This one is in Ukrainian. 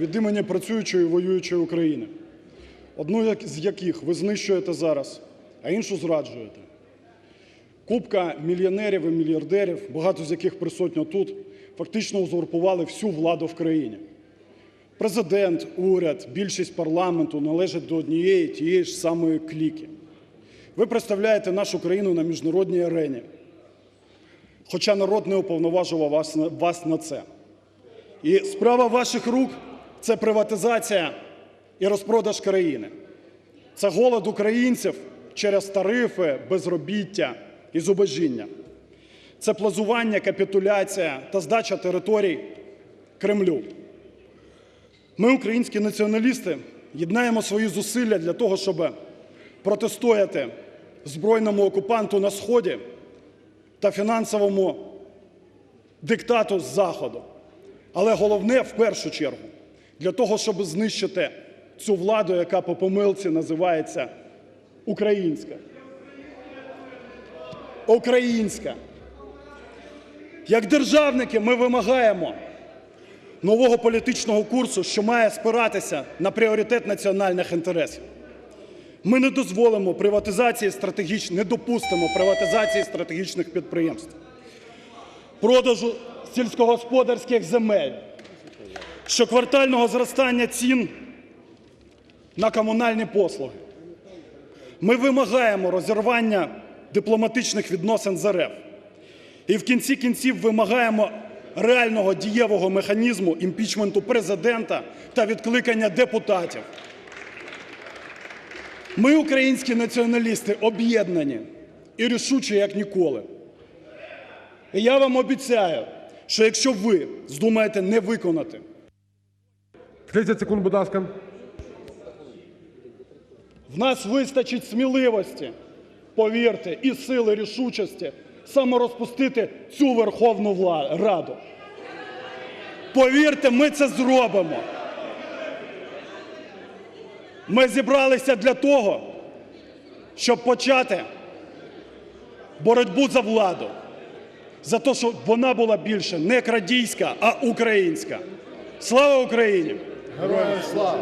від імені працюючої воюючої України, одну з яких ви знищуєте зараз, а іншу зраджуєте. Купка мільйонерів і мільярдерів, багато з яких присутньо тут, фактично узурпували всю владу в країні. Президент, уряд, більшість парламенту належать до однієї тієї ж самої кліки. Ви представляєте нашу країну на міжнародній арені, хоча народ не уповноважував вас вас на це. І справа ваших рук це приватизація і розпродаж країни. Це голод українців через тарифи, безробіття і зубожіння. Це плазування, капітуляція та здача територій Кремлю. Ми, українські націоналісти, єднаємо свої зусилля для того, щоб протистояти збройному окупанту на Сході та фінансовому диктату з Заходу. Але головне, в першу чергу, для того, щоб знищити цю владу, яка по помилці називається українська. Українська. Як державники ми вимагаємо нового політичного курсу, що має спиратися на пріоритет національних інтересів. Ми не дозволимо приватизації стратегічних, не допустимо приватизації стратегічних підприємств, продажу сільськогосподарських земель, щоквартального зростання цін на комунальні послуги. Ми вимагаємо розірвання дипломатичних відносин з РФ. І в кінці кінців вимагаємо реального дієвого механізму імпічменту президента та відкликання депутатів. Ми, українські націоналісти, об'єднані і рішучі, як ніколи. І я вам обіцяю, що якщо ви здумаєте не виконати 30 секунд, будь ласка. В нас вистачить сміливості, повірте, і сили рішучості саморозпустити цю Верховну Раду. Повірте, ми це зробимо. Ми зібралися для того, щоб почати боротьбу за владу, за те, щоб вона була більше не крадійська, а українська. Слава Україні! Героям слава!